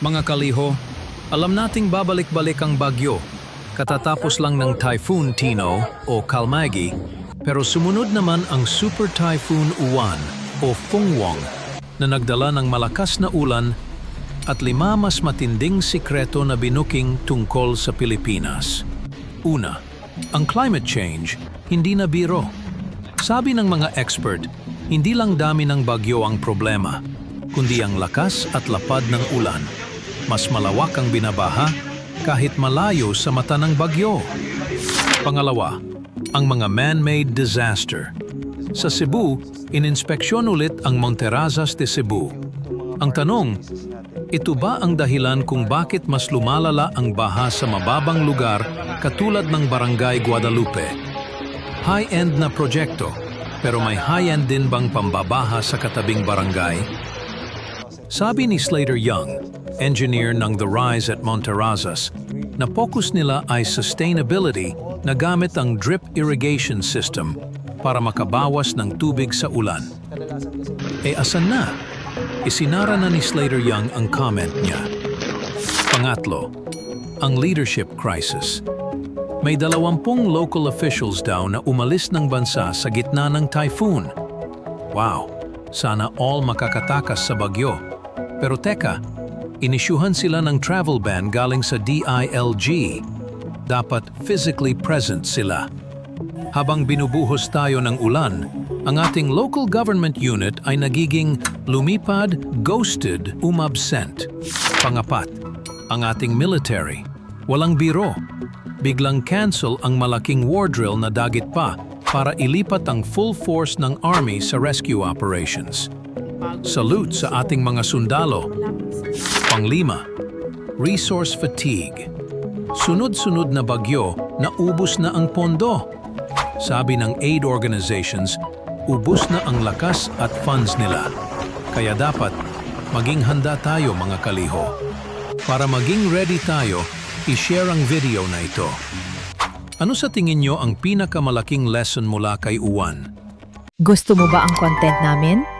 Mga kaliho, alam nating babalik-balik ang bagyo. Katatapos lang ng Typhoon Tino o Kalmagi, pero sumunod naman ang Super Typhoon Uwan o Fungwong na nagdala ng malakas na ulan at lima mas matinding sikreto na binuking tungkol sa Pilipinas. Una, ang climate change hindi na biro. Sabi ng mga expert, hindi lang dami ng bagyo ang problema, kundi ang lakas at lapad ng ulan. Mas malawak ang binabaha kahit malayo sa mata ng bagyo. Pangalawa, ang mga man-made disaster. Sa Cebu, ininspeksyon ulit ang Monterazas de Cebu. Ang tanong, ito ba ang dahilan kung bakit mas lumalala ang baha sa mababang lugar katulad ng Barangay Guadalupe? High-end na proyekto, pero may high-end din bang pambabaha sa katabing barangay? Sabi ni Slater Young, engineer ng The Rise at Monterazas, na focus nila ay sustainability na gamit ang drip irrigation system para makabawas ng tubig sa ulan. E asan na? Isinara na ni Slater Young ang comment niya. Pangatlo, ang leadership crisis. May dalawampung local officials daw na umalis ng bansa sa gitna ng typhoon. Wow, sana all makakatakas sa bagyo. Pero teka, inisyuhan sila ng travel ban galing sa DILG. Dapat physically present sila. Habang binubuhos tayo ng ulan, ang ating local government unit ay nagiging lumipad, ghosted, umabsent. Pangapat, ang ating military. Walang biro. Biglang cancel ang malaking war drill na dagit pa para ilipat ang full force ng army sa rescue operations. Salute sa ating mga sundalo. Panglima, resource fatigue. Sunod-sunod na bagyo na ubus na ang pondo. Sabi ng aid organizations, ubus na ang lakas at funds nila. Kaya dapat maging handa tayo mga kaliho. Para maging ready tayo, i-share ang video na ito. Ano sa tingin nyo ang pinakamalaking lesson mula kay Uwan? Gusto mo ba ang content namin?